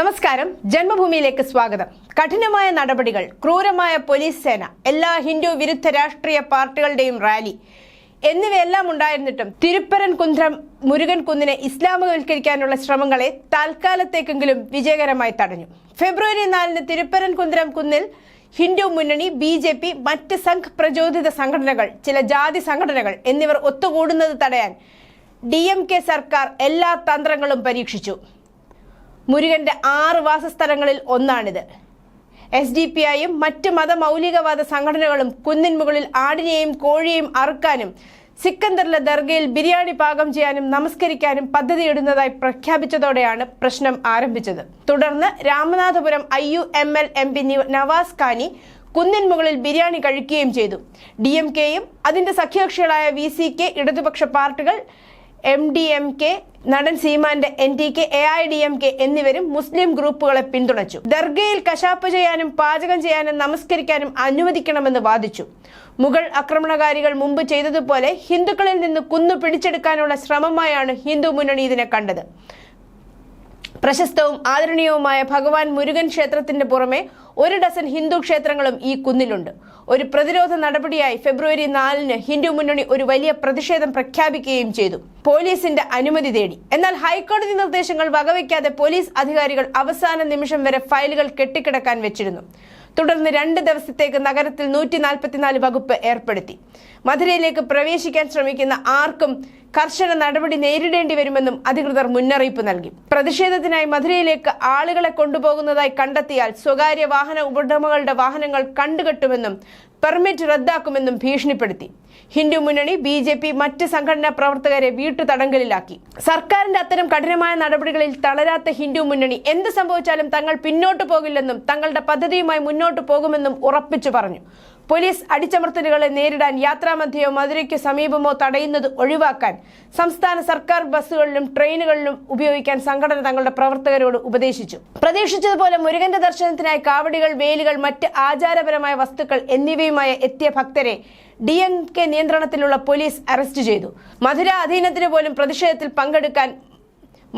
നമസ്കാരം. ജന്മഭൂമിയിലേക്ക് സ്വാഗതം. കഠിനമായ നടപടികൾ ക്രൂരമായ പോലീസ് സേന എല്ലാ ഹിന്ദു വിരുദ്ധ രാഷ്ട്രീയ പാർട്ടികളുടെയും റാലി എന്നിവയെല്ലാം ഉണ്ടായിരുന്നിട്ടും തിരുപ്പരൻ കുന്ദ്രം മുരുകൻ കുന്നിനെ ഇസ്ലാമവൽക്കരിക്കാനുള്ള ശ്രമങ്ങളെ താൽക്കാലത്തേക്കെങ്കിലും വിജയകരമായി തടഞ്ഞു. ഫെബ്രുവരി നാലിന് തിരുപ്പരൻ കുന്ദ്രം കുന്നിൽ ഹിന്ദു മുന്നണി ബി ജെ പി മറ്റ് സംഘ് പ്രചോദിത സംഘടനകൾ ചില ജാതി സംഘടനകൾ എന്നിവർ ഒത്തുകൂടുന്നത് തടയാൻ ഡി എം കെ സർക്കാർ എല്ലാ തന്ത്രങ്ങളും പരീക്ഷിച്ചു. മുരുകന്റെ ആറ് വാസസ്ഥലങ്ങളിൽ ഒന്നാണിത്. എസ് ഡി പി ഐയും മറ്റ് മതമൗലികവാദ സംഘടനകളും കുന്നിൻമുകളിൽ ആടിനെയും കോഴിയെയും അറുക്കാനും സിക്കന്ദറിലെ ദർഗയിൽ ബിരിയാണി പാകം ചെയ്യാനും നമസ്കരിക്കാനും പദ്ധതിയിടുന്നതായി പ്രഖ്യാപിച്ചതോടെയാണ് പ്രശ്നം ആരംഭിച്ചത്. തുടർന്ന് Ramanathapuram I U M L M P Navas Kani കുന്നിൻമുകളിൽ biryani കഴിക്കുകയും ചെയ്തു. ഡി എം കെയും അതിന്റെ സഖ്യകക്ഷികളായ വി സി കെ ഇടതുപക്ഷ പാർട്ടികൾ എം ഡി എം കെ നടൻ സീമാന്റെ N T K A I D M K എന്നിവരും മുസ്ലിം ഗ്രൂപ്പുകളെ പിന്തുണച്ചു. ദർഗയിൽ കശാപ്പ് ചെയ്യാനും പാചകം ചെയ്യാനും നമസ്കരിക്കാനും അനുവദിക്കണമെന്ന് വാദിച്ചു. മുഗൾ ആക്രമണകാരികൾ മുമ്പ് ചെയ്തതുപോലെ ഹിന്ദുക്കളിൽ നിന്ന് കുന്നു പിടിച്ചെടുക്കാനുള്ള ശ്രമമായാണ് ഹിന്ദു മുന്നണി ഇതിനെ കണ്ടത്. പ്രശസ്തവും ആദരണീയവുമായ ഭഗവാൻ മുരുകൻ ക്ഷേത്രത്തിന്റെ പുറമെ ഒരു ഡസൻ ഹിന്ദു ക്ഷേത്രങ്ങളും ഈ കുന്നിലുണ്ട്. ഒരു പ്രതിരോധ നടപടിയായി ഫെബ്രുവരി നാലിന് ഹിന്ദു മുന്നണി ഒരു വലിയ പ്രതിഷേധം പ്രഖ്യാപിക്കുകയും ചെയ്തു. പോലീസിന്റെ അനുമതി തേടി. എന്നാൽ ഹൈക്കോടതി നിർദ്ദേശങ്ങൾ വകവയ്ക്കാതെ പോലീസ് അധികാരികൾ അവസാന നിമിഷം വരെ ഫയലുകൾ കെട്ടിക്കിടക്കാൻ വെച്ചിരുന്നു. തുടർന്ന് രണ്ട് ദിവസത്തേക്ക് നഗരത്തിൽ നൂറ്റി നാൽപ്പത്തിനാല് വകുപ്പ് ഏർപ്പെടുത്തി. മധുരയിലേക്ക് പ്രവേശിക്കാൻ ശ്രമിക്കുന്ന ആർക്കും കർശന നടപടി നേരിടേണ്ടി വരുമെന്നും അധികൃതർ മുന്നറിയിപ്പ് നൽകി. പ്രതിഷേധത്തിനായി മധുരയിലേക്ക് ആളുകളെ കൊണ്ടുപോകുന്നതായി കണ്ടെത്തിയാൽ സ്വകാര്യ വാഹന ഉടമകളുടെ വാഹനങ്ങൾ കണ്ടുകെട്ടുമെന്നും പെർമിറ്റ് റദ്ദാക്കുമെന്നും ഭീഷണിപ്പെടുത്തി. ഹിന്ദു മുന്നണി ബി ജെ പി മറ്റ് സംഘടനാ പ്രവർത്തകരെ വീട്ടു തടങ്കലിലാക്കി സർക്കാരിന്റെ അത്തരം കഠിനമായ നടപടികളിൽ തളരാത്ത ഹിന്ദു മുന്നണി എന്ത് സംഭവിച്ചാലും തങ്ങൾ പിന്നോട്ടു പോകില്ലെന്നും തങ്ങളുടെ പദ്ധതിയുമായി മുന്നോട്ടു പോകുമെന്നും ഉറപ്പിച്ചു പറഞ്ഞു. പോലീസ് അടിച്ചമർത്തലുകളെ നേരിടാൻ യാത്രാമധ്യയോ മധുരയ്ക്ക് സമീപമോ തടയുന്നത് ഒഴിവാക്കാൻ സംസ്ഥാന സർക്കാർ ബസ്സുകളിലും ട്രെയിനുകളിലും ഉപയോഗിക്കാൻ സംഘടന തങ്ങളുടെ പ്രവർത്തകരോട് ഉപദേശിച്ചു. പ്രതീക്ഷിച്ചതുപോലെ മുരുകന്റെ ദർശനത്തിനായി കാവടികൾ വേലുകൾ മറ്റ് ആചാരപരമായ വസ്തുക്കൾ എന്നിവയുമായി എത്തിയ ഭക്തരെ ഡി എം കെ നിയന്ത്രണത്തിലുള്ള പോലീസ് അറസ്റ്റ് ചെയ്തു. മധുര അധീനത്തിന് പോലും പ്രതിഷേധത്തിൽ പങ്കെടുക്കാൻ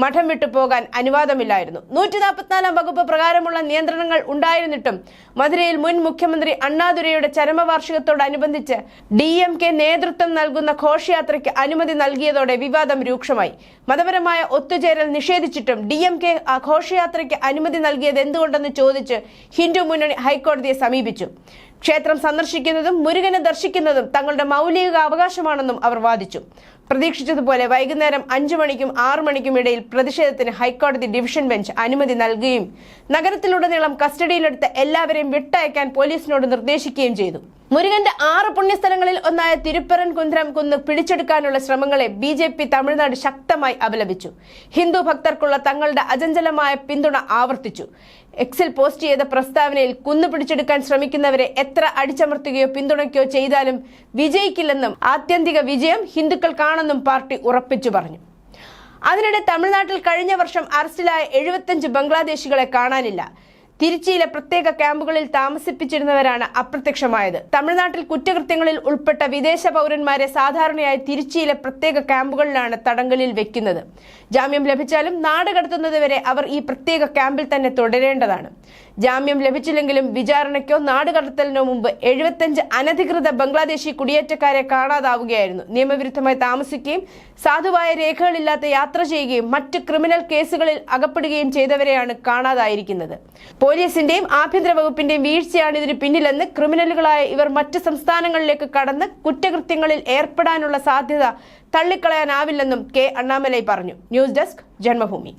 മഠം വിട്ടു പോകാൻ അനുവാദമില്ലായിരുന്നു. നൂറ്റി നാൽപ്പത്തിനാലാം വകുപ്പ് പ്രകാരമുള്ള നിയന്ത്രണങ്ങൾ ഉണ്ടായിരുന്നിട്ടും മധുരയിൽ മുൻ മുഖ്യമന്ത്രി അണ്ണാദുരയുടെ ചരമവാർഷികത്തോടനുബന്ധിച്ച് ഡി എം കെ നേതൃത്വം നൽകുന്ന ഘോഷയാത്രയ്ക്ക് അനുമതി നൽകിയതോടെ വിവാദം രൂക്ഷമായി. മതപരമായ ഒത്തുചേരൽ നിഷേധിച്ചിട്ടും ഡി എം കെ ഘോഷയാത്രയ്ക്ക് അനുമതി നൽകിയത് എന്തുകൊണ്ടെന്ന് ചോദിച്ച് ഹിന്ദു മുന്നണി ഹൈക്കോടതിയെ സമീപിച്ചു. ക്ഷേത്രം സന്ദർശിക്കുന്നതും മുരുകനെ ദർശിക്കുന്നതും തങ്ങളുടെ മൗലിക അവകാശമാണെന്നും അവർ വാദിച്ചു. പ്രതീക്ഷിച്ചതുപോലെ വൈകുന്നേരം അഞ്ചു മണിക്കും ആറു മണിക്കും ഇടയിൽ പ്രതിഷേധത്തിന് ഹൈക്കോടതി ഡിവിഷൻ ബെഞ്ച് അനുമതി നൽകുകയും നഗരത്തിലുടനീളം കസ്റ്റഡിയിലെടുത്ത എല്ലാവരെയും വിട്ടയക്കാൻ പോലീസിനോട് നിർദ്ദേശിക്കുകയും ചെയ്തു. മുരുകന്റെ ആറ് പുണ്യസ്ഥലങ്ങളിൽ ഒന്നായ തിരുപ്പരൻ കുന്ത്രം കുന്ന് പിടിച്ചെടുക്കാനുള്ള ശ്രമങ്ങളെ ബി ജെ പി തമിഴ്നാട് ശക്തമായി അപലപിച്ചു. ഹിന്ദു ഭക്തർക്കുള്ള തങ്ങളുടെ അചഞ്ചലമായ പിന്തുണ ആവർത്തിച്ചു. എക്സിൽ പോസ്റ്റ് ചെയ്ത പ്രസ്താവനയിൽ കുന്നു പിടിച്ചെടുക്കാൻ ശ്രമിക്കുന്നവരെ എത്ര അടിച്ചമർത്തുകയോ പിന്തുണയ്ക്കുകയോ ചെയ്താലും വിജയിക്കില്ലെന്നും ആത്യന്തിക വിജയം ഹിന്ദുക്കൾക്കാണെന്നും പാർട്ടി ഉറപ്പിച്ചു പറഞ്ഞു. അതിനിടെ തമിഴ്നാട്ടിൽ കഴിഞ്ഞ വർഷം അറസ്റ്റിലായ എഴുപത്തഞ്ച് ബംഗ്ലാദേശികളെ കാണാനില്ല. തിരുച്ചിയിലെ പ്രത്യേക ക്യാമ്പുകളിൽ താമസിപ്പിച്ചിരുന്നവരാണ് അപ്രത്യക്ഷമായത്. തമിഴ്നാട്ടിൽ കുറ്റകൃത്യങ്ങളിൽ ഉൾപ്പെട്ട വിദേശ പൗരന്മാരെ സാധാരണയായി തിരുച്ചിയിലെ പ്രത്യേക ക്യാമ്പുകളിലാണ് തടങ്കലിൽ വെക്കുന്നത്. ജാമ്യം ലഭിച്ചാലും നാട് കടത്തുന്നതുവരെ അവർ ഈ പ്രത്യേക ക്യാമ്പിൽ തന്നെ തുടരേണ്ടതാണ്. ജാമ്യം ലഭിച്ചില്ലെങ്കിലും വിചാരണയ്ക്കോ നാടുകടത്തലിനോ മുമ്പ് എഴുപത്തഞ്ച് അനധികൃത ബംഗ്ലാദേശി കുടിയേറ്റക്കാരെ കാണാതാവുകയായിരുന്നു. നിയമവിരുദ്ധമായി താമസിക്കുകയും സാധുവായ രേഖകളില്ലാത്ത യാത്ര ചെയ്യുകയും മറ്റ് ക്രിമിനൽ കേസുകളിൽ അകപ്പെടുകയും ചെയ്തവരെയാണ് കാണാതായിരിക്കുന്നത്. പോലീസിന്റെയും ആഭ്യന്തര വകുപ്പിന്റെയും വീഴ്ചയാണ് ഇതിന് പിന്നിലെന്ന് ക്രിമിനലുകളായ ഇവർ മറ്റ് സംസ്ഥാനങ്ങളിലേക്ക് കടന്ന് കുറ്റകൃത്യങ്ങളിൽ ഏർപ്പെടാനുള്ള സാധ്യത തള്ളിക്കളയാനാവില്ലെന്നും കെ അണ്ണാമലൈ പറഞ്ഞു. News desk Janmabhumi.